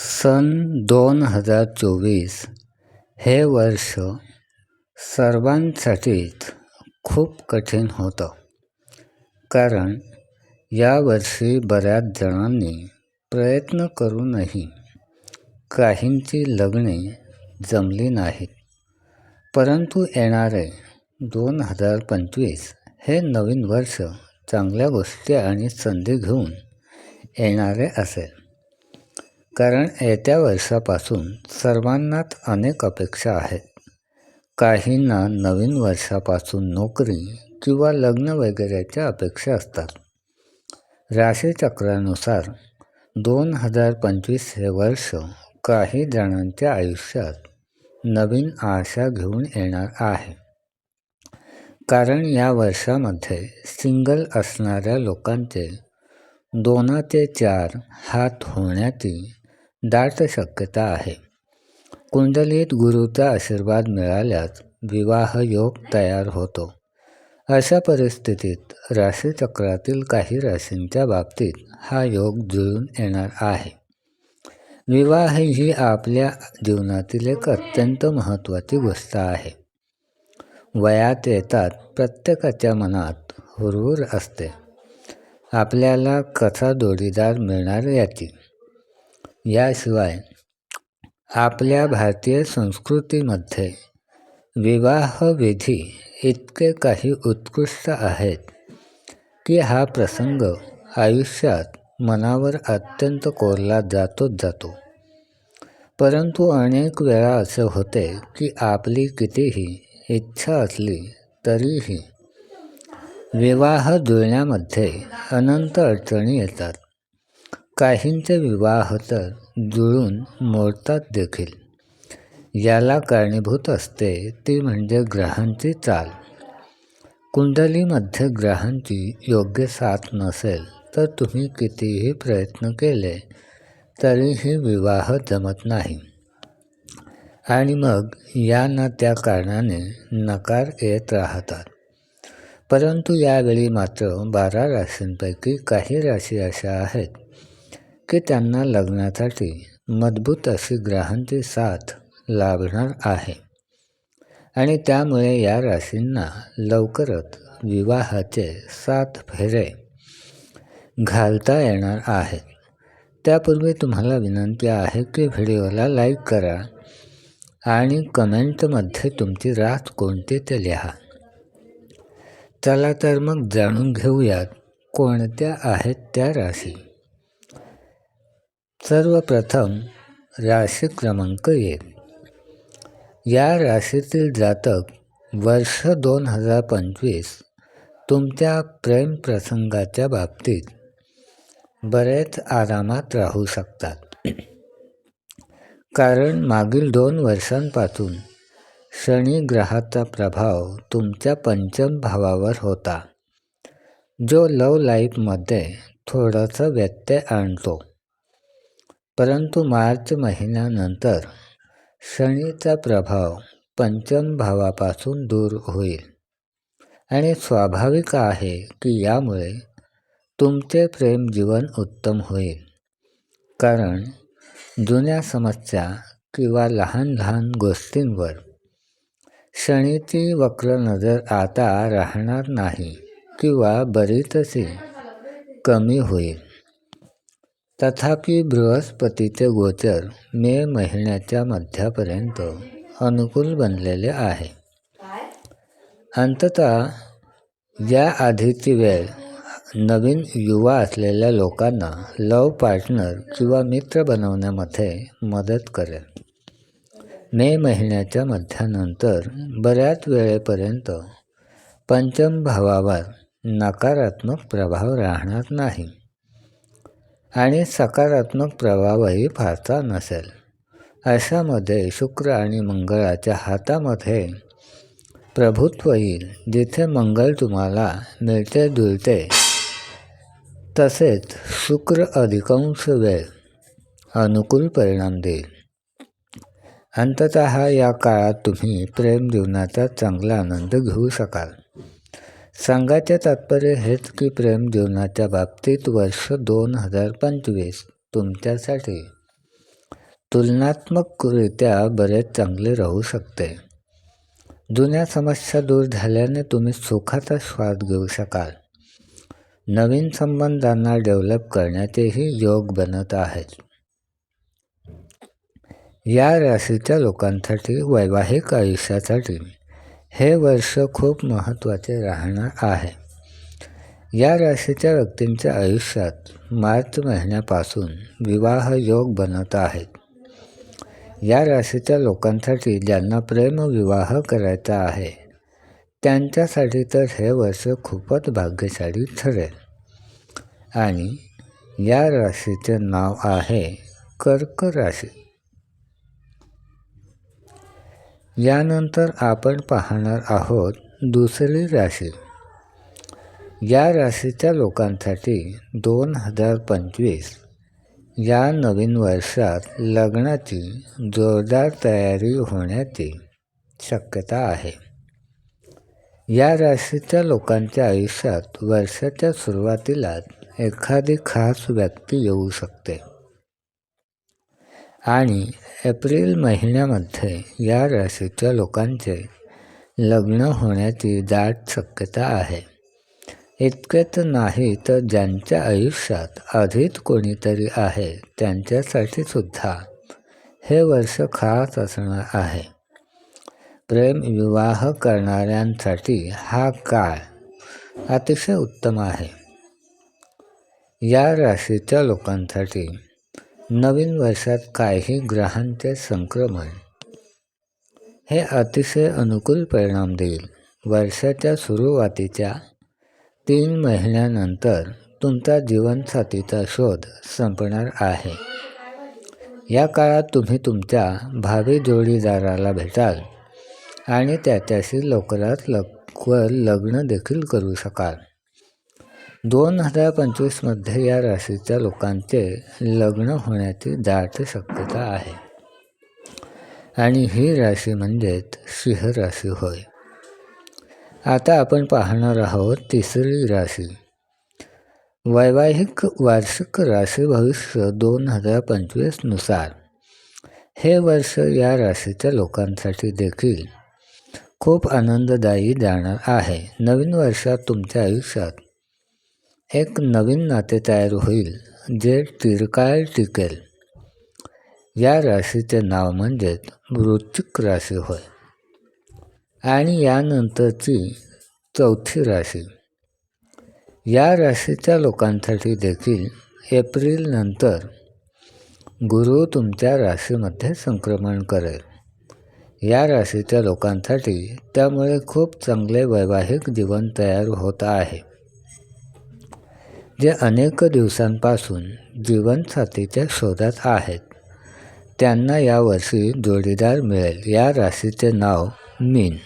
सन दोन हजार चोवीस हे वर्ष सर्वांसाठीच खूप कठीण होतं. कारण यावर्षी बऱ्याच जणांनी प्रयत्न करूनही काहींची लग्ने जमली नाहीत. परंतु येणारे दोन हजार पंचवीस हे नवीन वर्ष चांगल्या गोष्टी आणि संधी घेऊन येणारे असेल. कारण येत्या वर्षापासून सर्वांनाच अनेक अपेक्षा आहेत. काहींना नवीन वर्षापासून नोकरी किंवा लग्न वगैरेच्या अपेक्षा असतात. राशीचक्रानुसार दोन हजार पंचवीस हे वर्ष काही जणांच्या आयुष्यात नवीन आशा घेऊन येणार आहे. कारण या वर्षामध्ये सिंगल असणाऱ्या लोकांचे दोनाचे चार हात होण्याची दाट शक्यता आहे. कुंडलीत गुरुचा आशीर्वाद मिळाल्यास विवाह योग तयार होतो. अशा परिस्थितीत राशीचक्रातील काही राशींच्या बाबतीत हा योग जुळून येणार आहे. विवाह ही आपल्या जीवनातील एक अत्यंत महत्त्वाची गोष्ट आहे. वयात येतात प्रत्येकाच्या मनात हुरहुर असते. आपल्याला कथा जोडीदार मिळणार याची याशिवाय आपल्या भारतीय संस्कृतीमध्ये विवाहविधी इतके काही उत्कृष्ट आहेत की हा प्रसंग आयुष्यात मनावर अत्यंत कोरला जातोच जातो. परंतु अनेक वेळा असे होते की आपली कितीही इच्छा असली तरीही विवाह जुळण्यामध्ये अनंत अडचणी येतात. काहींचे विवाह तर जुळून मोडतात देखील. याला कारणीभूत असते ती म्हणजे ग्रहांची चाल. कुंडलीमध्ये ग्रहांची योग्य साथ नसेल तर तुम्ही कितीही प्रयत्न केले तरीही विवाह जमत नाही. आणि मग या ना त्या कारणाने नकार येत राहतात. परंतु यावेळी मात्र बारा राशींपैकी काही राशी अशा आहेत. की त्यांना लग्नासाठी मजबूत अशी ग्रहांची साथ लाभणार आहे. आणि त्यामुळे या राशींना लवकरच विवाहाचे सात फेरे घालता येणार आहेत. त्यापूर्वी तुम्हाला विनंती आहे की व्हिडिओला लाईक करा आणि कमेंटमध्ये तुमची रास कोणती ते लिहा. चला तर मग जाणून घेऊयात कोणत्या आहेत त्या राशी. सर्वप्रथम राशी क्रमांक एक. या राशीतील जातक वर्ष दोन हजार पंचवीस तुमच्या प्रेमप्रसंगाच्या बाबतीत बरेच आरामात राहू शकतात. कारण मागील दोन वर्षांपासून शनी ग्रहाचा प्रभाव तुमच्या पंचम भावावर होता जो लव लाईफमध्ये थोडासा व्यत्यय आणतो. परंतु मार्च महिन्यानंतर शनीचा प्रभाव पंचम भावापासून दूर होईल. आणि स्वाभाविक आहे की यामुळे तुमचे प्रेमजीवन उत्तम होईल. कारण जुन्या समस्या किंवा लहान लहान गोष्टींवर शनीची वक्र नजर आता राहणार नाही किंवा बरीचशी कमी होईल. तथापि बृहस्पतीचे गोचर मे महिन्याच्या मध्यापर्यंत अनुकूल बनलेले आहे. अंततः या आधीची वेळ नवीन युवा असलेल्या लोकांना लव पार्टनर किंवा मित्र बनवण्यामध्ये मदत करेल. मे महिन्याच्या मध्यानंतर बऱ्याच वेळेपर्यंत पंचम भावावर नकारात्मक प्रभाव राहणार नाही. आणि सकारात्मक प्रभावही फारसा नसेल. अशामध्ये शुक्र आणि मंगळाच्या हातामध्ये प्रभुत्व येईल. जिथे मंगळ तुम्हाला मिळते जुळते तसेच शुक्र अधिकांश वेळ अनुकूल परिणाम देईल. अंतत या काळात तुम्ही प्रेम जीवनाचा चांगला आनंद घेऊ शकाल. सांगायचे तात्पर्य हेच की प्रेम जीवनाच्या बाबतीत वर्ष दोन हजार पंचवीस तुमच्यासाठी तुलनात्मकरित्या बरेच चांगले राहू शकते. जुन्या समस्या दूर झाल्याने तुम्ही सुखाचा श्वास घेऊ शकाल. नवीन संबंधांना डेव्हलप करण्याचेही योग बनत आहेत. या राशीच्या लोकांसाठी वैवाहिक आयुष्यासाठी हे वर्ष खूप महत्त्वाचे राहणार आहे. या राशीच्या व्यक्तींच्या आयुष्यात मार्च महिन्यापासून विवाह योग बनत आहेत या राशीच्या लोकांसाठी ज्यांना प्रेमविवाह करायचा आहे त्यांच्यासाठी तर हे वर्ष खूपच भाग्यशाली ठरेल. आणि या राशीचे नाव आहे कर्क राशी. यानंतर आपण पाहणार आहोत दुसरी राशी. या राशीच्या लोकांसाठी दोन हजार पंचवीस या नवीन वर्षात लग्नाची जोरदार तयारी होण्याची शक्यता आहे. या राशीच्या लोकांच्या आयुष्यात वर्षाच्या सुरुवातीलाच एखादी खास व्यक्ती येऊ शकते. आणि एप्रिल महिन्यामध्ये या राशीच्या लोकांचे लग्न होण्याची दाट शक्यता आहे. इतकेच नाही तर ज्यांच्या आयुष्यात आधीच कोणीतरी आहे त्यांच्यासाठी सुद्धा हे वर्ष खास असणार आहे. प्रेम विवाह करणाऱ्यांसाठी हा काळ अतिशय उत्तम आहे. या राशीच्या लोकांसाठी नवीन वर्षात काही ग्रहांचे संक्रमण. हे अतिशय अनुकूल परिणाम देईल. वर्षाच्या सुरुवातीच्या तीन महिन्यानंतर तुमचा जीवनसाथीचा शोध संपणार आहे. या काळात तुम्ही तुमच्या भावी जोडीदाराला भेटाल आणि त्याच्याशी लवकरात लवकर लग्न देखील करू शकाल. दोन हजार पंचवीसमध्ये या राशीच्या लोकांचे लग्न होण्याची दाट शक्यता आहे. आणि ही राशी म्हणजेच सिंह राशी होय. आता आपण पाहणार आहोत तिसरी राशी. वैवाहिक वार्षिक राशी भविष्य दोन हजार पंचवीसनुसार. हे वर्ष या राशीच्या लोकांसाठी देखील खूप आनंददायी जाणार आहे. नवीन वर्षात तुमच्या आयुष्यात एक नवीन नाते तयार होईल जे तिरकाळ टिकेल. या राशीचे नाव म्हणजेच वृश्चिक राशी होय. आणि यानंतरची चौथी राशी. या राशीच्या लोकांसाठी देखील एप्रिलनंतर गुरु तुमच्या राशीमध्ये संक्रमण करेल. या राशीच्या लोकांसाठी त्यामुळे खूप चांगले वैवाहिक जीवन तयार होत आहे. जे अनेक दिवसांपासून जीवनसाथीच्या शोधात आहेत. त्यांना यावर्षी जोडीदार मिळेल. या राशीचे नाव मीन.